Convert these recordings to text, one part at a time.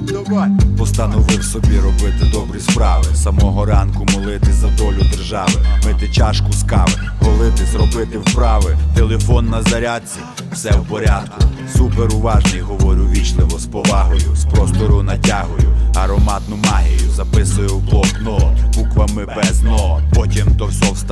давай. Постановив собі робити добрі справи. Самого ранку молити за долю держави, мити чашку з кави, голити, зробити вправи. Телефон на зарядці, все в порядку. Супер уважний, говорю вічливо з повагою. З простору натягую, ароматну магію записую в блокнот, буквами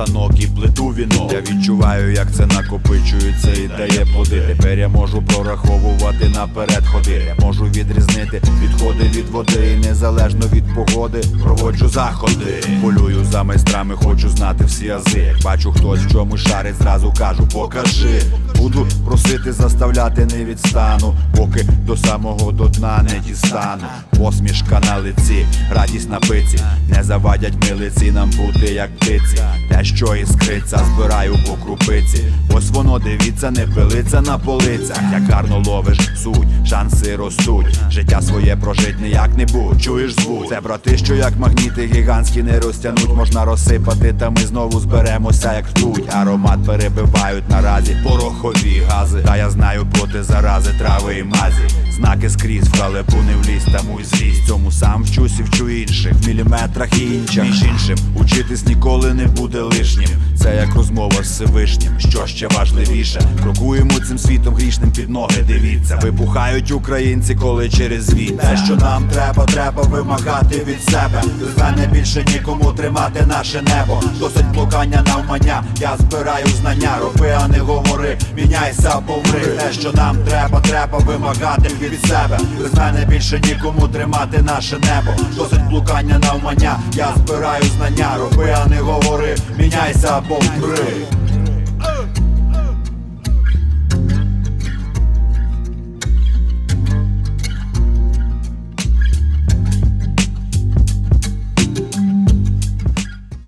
станок і плиту віно. Я відчуваю, як це накопичується і дає плоди. Тепер я можу прораховувати наперед ходити. Можу відрізнити відходи від води, і незалежно від погоди. Проводжу заходи. Полюю за майстрами, хочу знати всі ази. Як бачу, хтось в чомусь шарить, зразу кажу, покажи. Буду просити заставляти не відстану, поки до самого до дна не дістану. Посмішка на лиці, радість на пиці, не завадять милиці нам бути як птиці. Те, що іскриться, збираю по крупиці. Ось воно дивіться, не пилиться на полицях. Як гарно ловиш суть, шанси ростуть. Життя своє прожить ніяк не будь. Чуєш звук? Це брати, що як магніти гігантські не розтянуть, можна розсипати, та ми знову зберемося, як ртуть. Аромат перебивають наразі порохові гази. Та я знаю проти зарази, трави і мазі. Знаки скрізь в халепу не влізь, тому й злізь. Цьому сам вчусь і вчу інших в міліметрах і інчах. Між іншим, учитись ніколи не буде лишнім. Це як розмова з Всевишнім, що ще важливіше. Крокуємо цим світом грішним під ноги. Дивіться, вибухають українці, коли через війну. Те, що нам треба, треба вимагати від себе. Без мене більше нікому тримати наше небо. Досить блукання навмання. Я збираю знання, роби, а не говори. Міняйся, помри. Те, що нам треба, треба вимагати від себе. Без мене більше нікому тримати наше небо. Досить блукання навмання. Я збираю знання, роби, а не говори. Міняйся, помри.